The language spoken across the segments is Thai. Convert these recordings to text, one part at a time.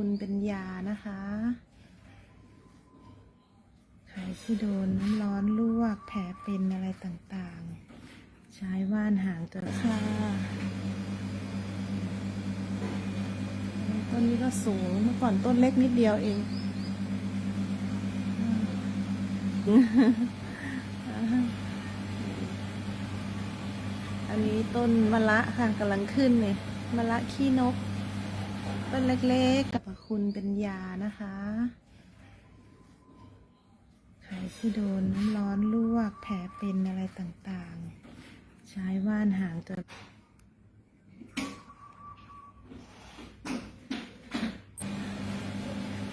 คุณเป็นยานะคะ ใครที่โดนน้ำร้อนลวกแผลเป็นอะไรต่างๆ ใช้ว่านหางจระเข้ต้นนี้ก็สูง เมื่อก่อนต้นเล็กนิดเดียวเองอันนี้ต้นมะละค่ะกำลังขึ้นเลยมะละขี้นก ต้นเล็กๆกับคุณเป็นยานะคะ ใครที่โดนน้ำร้อนลวกแผลเป็นอะไรต่างๆ ใช้ว่านหางจระ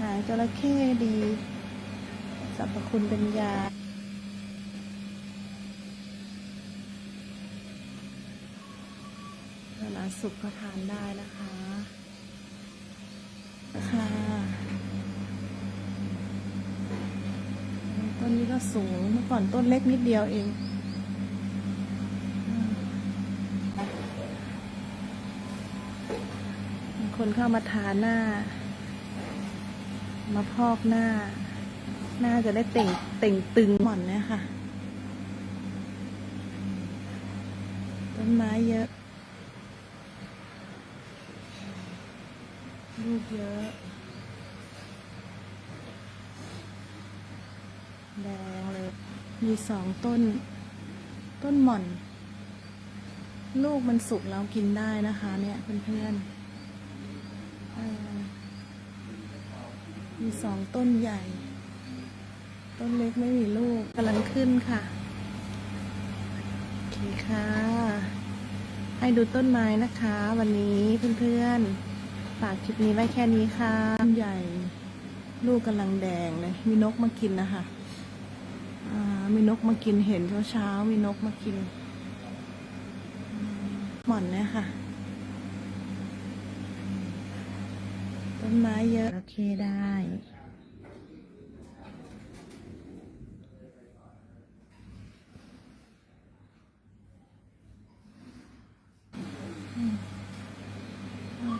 หางจระเข้ดีสรรพคุณเป็นยาเวลาสุกก็ทานได้นะคะ ค่ะ ต้นนี้ก็สูงเมื่อก่อนต้นเล็กนิดเดียวเองคนเข้ามาทาหน้า มาพอกหน้า หน้าจะได้เต่งเต่งตึงหม่อนเนี่ยค่ะ ต้นไม้เยอะ ลูกเยอะแดงเลย มีสองต้น ต้นหม่อน ลูกมันสุกแล้วกินได้นะคะ เนี่ยเพื่อนๆมีสองต้นใหญ่ ต้นเล็กไม่มีลูกกำลังขึ้นค่ะ โอเคค่ะ ให้ดูต้นไม้นะคะ วันนี้เพื่อนๆ ฝากคลิปนี้ไว้แค่นี้ค่ะต้นใหญ่ลูกกำลังแดงเลย มีนกมากินนะคะมีนกมากินเห็นเช้าเช้ามีนกมากินมหม่อนเนี่ยค่ะ ต้นไม้เยอะ โอเคได้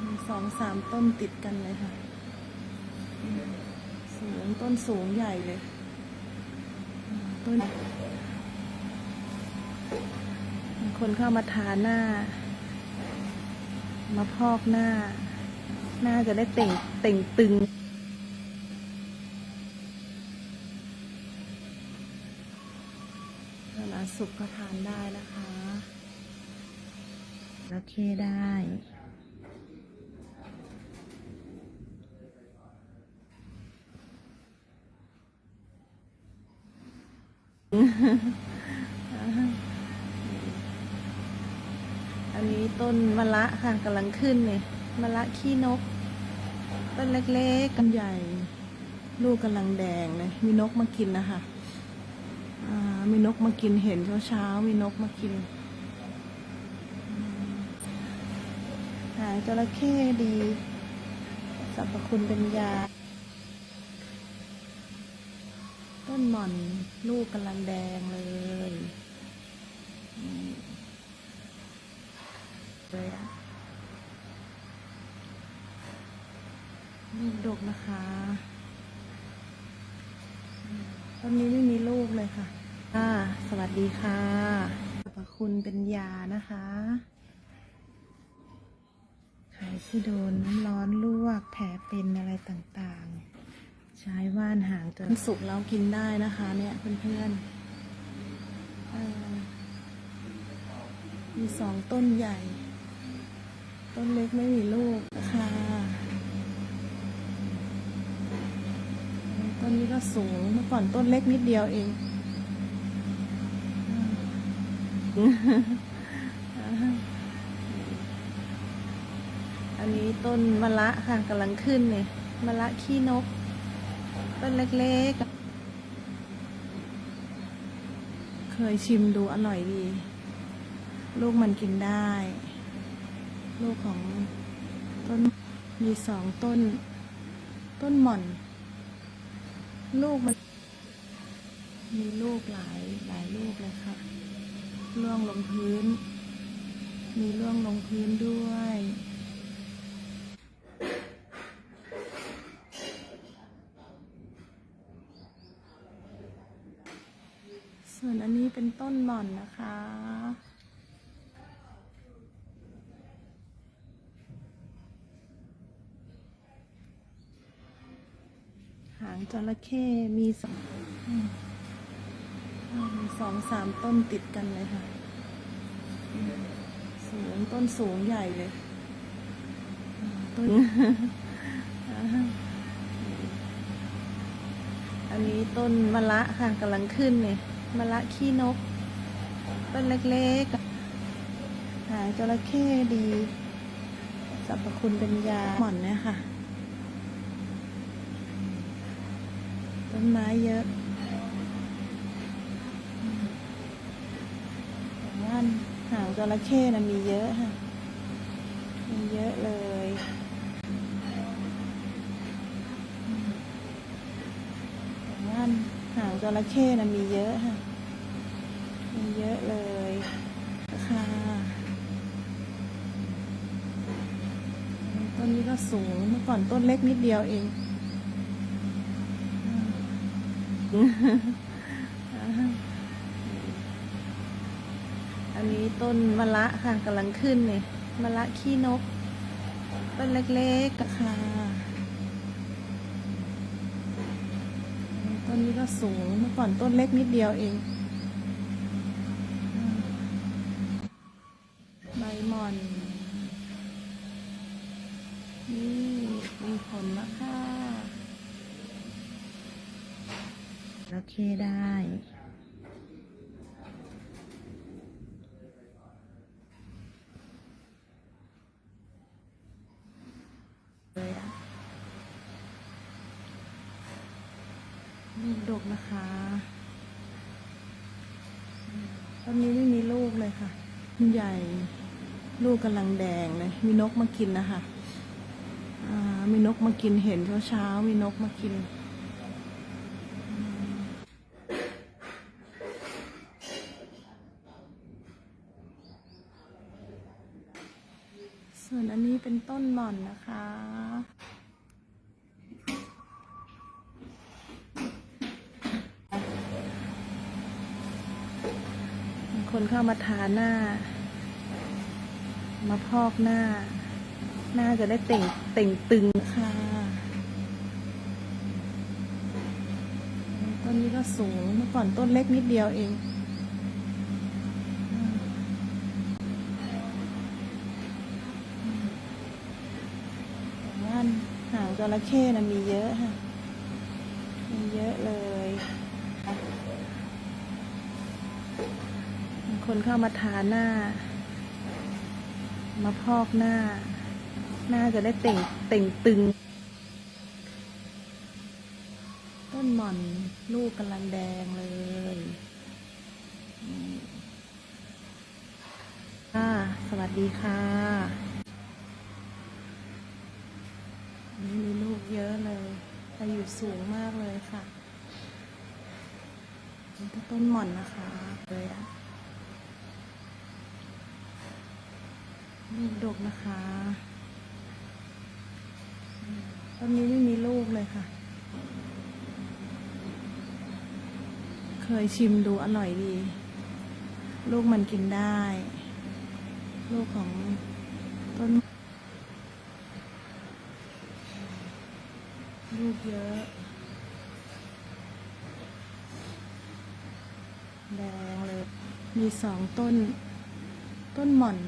มี สามต้นติดกันเลยค่ะ สูงต้นสูงใหญ่เลย ต้นมีคนเข้ามาทาหน้า มาพอกหน้า หน้าจะได้เต่งเต่งตึงเวลาสุกก็ทานได้นะคะโอเคได้ อันนี้ต้นมะละค่ะกำลังขึ้นเลยมะละขี้นก ต้นเล็กๆกันใหญ่ ลูกกำลังแดงเลยมีนกมากินนะคะมีนกมากินเห็นเช้าๆมีนกมากินหางจระเข้ดีสรรพคุณเป็นยา ต้นหม่อนลูกกำลังแดงเลยเลยอะลูกดกนะคะต้นนี้ไม่มีลูกเลยค่ะค่ะ สวัสดีค่ะสรรพคุณเป็นยานะคะใครที่โดนน้ำร้อนลวกแผลเป็นอะไรต่างๆ ใช้ว่านหางจนสุกแล้วกินได้นะคะ เนี่ยเพื่อนๆมีสองต้นใหญ่ ต้นเล็กไม่มีลูกค่ะต้นนี้ก็สูงเมื่อก่อนต้นเล็กนิดเดียวเองอันนี้ต้นมะละค่ะกำลังขึ้นเลยมะละขี้นก ต้นเล็กๆ เคยชิมดูอร่อยดี ลูกมันกินได้ ลูกของต้นมีสองต้น ต้นหม่อน ลูกมัน มีลูกหลายหลายลูกเลยค่ะร่วงลงพื้น มีร่วงลงพื้นด้วย ส่วนอันนี้ เป็นต้นหม่อนนะคะ หางจระเข้มีสองสองสามต้นติดกันเลยค่ะ สูงต้นสูงใหญ่เลยต้นอันนี้ต้นมะละค่ะกำลังขึ้นเลย มะละขี้นก ต้นเล็กๆหางจระเข้ดีสรรพคุณเป็นยาหม่อนเนี่ยค่ะ ต้นไม้เยอะแต่ว่าหางจระเข้นะมีเยอะค่ะ มีเยอะเลยอืมแต่ว่าหาง จระเข้นะมีเยอะค่ะ มีเยอะเลยค่ะต้นนี้ก็สูงเมื่อก่อนต้นเล็กนิดเดียวเองอันนี้ต้นมะละค่ะกำลังขึ้นเลยมะละขี้นก ต้นเล็กๆค่ะ ต้นนี้ก็สูงเมื่อก่อนต้นเล็กนิดเดียวเอง ใบหม่อน นี่มีผลแล้วค่ะ โอเคได้ เลยอะ ลูกดกนะคะต้นนี้ไม่มีลูกเลยค่ะใหญ่ลูกกำลังแดงเลย มีนกมากินนะคะมีนกมากินเห็นเช้าเช้ามีนกมากินส่วนอันนี้เป็นต้นหม่อนนะคะ มีคนเข้ามาทาหน้า มาพอกหน้า หน้าจะได้เต่งเต่งตึงค่ะต้นนี้ก็สูงเมื่อก่อนต้นเล็กนิดเดียวเองว่าหางจระเข้นะมีเยอะค่ะ มีเยอะเลยมี คนเข้ามาทาหน้า มาพอกหน้า หน้าจะได้เต่งเต่งตึง ต้นหม่อนลูกกำลังแดงเลยค่ะสวัสดีค่ะนนี้มีลูกเยอะเลยแต่อยู่สูงมากเลยค่ะนี่ก็ต้นหม่อนนะคะเลยอะ ลูกดกนะคะต้นนี้ไม่มีลูกเลยค่ะ เคยชิมดูอร่อยดี ลูกมันกินได้ ลูกของต้น ลูกเยอะแดงเลย มีสองต้น ต้นหม่อน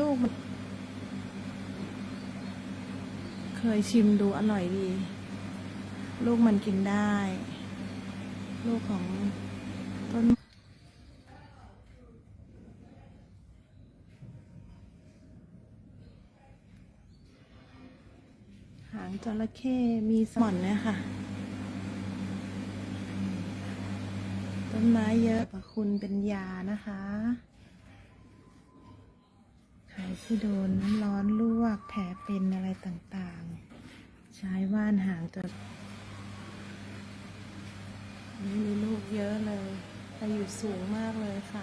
ลูกมันเคยชิมดูอร่อยดี ลูกมันกินได้ ลูกของต้นหางจระเข้มีสมอนเนี่ยค่ะ ต้นไม้เยอะประคุณเป็นยานะคะ ใครที่โดนน้ำร้อนลวกแผลเป็นอะไรต่างๆ ใช้ว่านหางจระนี่มีลูกเยอะเลยแต่อยู่สูงมากเลยค่ะ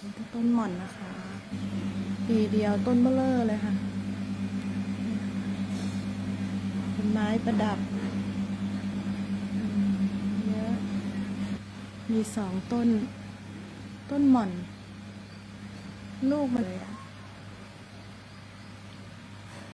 นี่ก็ต้นหม่อนนะคะ ปีเดียวต้นเบลเลอร์เลยค่ะ เป็นไม้ประดับเยอะมีสองต้น ต้นหม่อน ลูกมันเลยอะ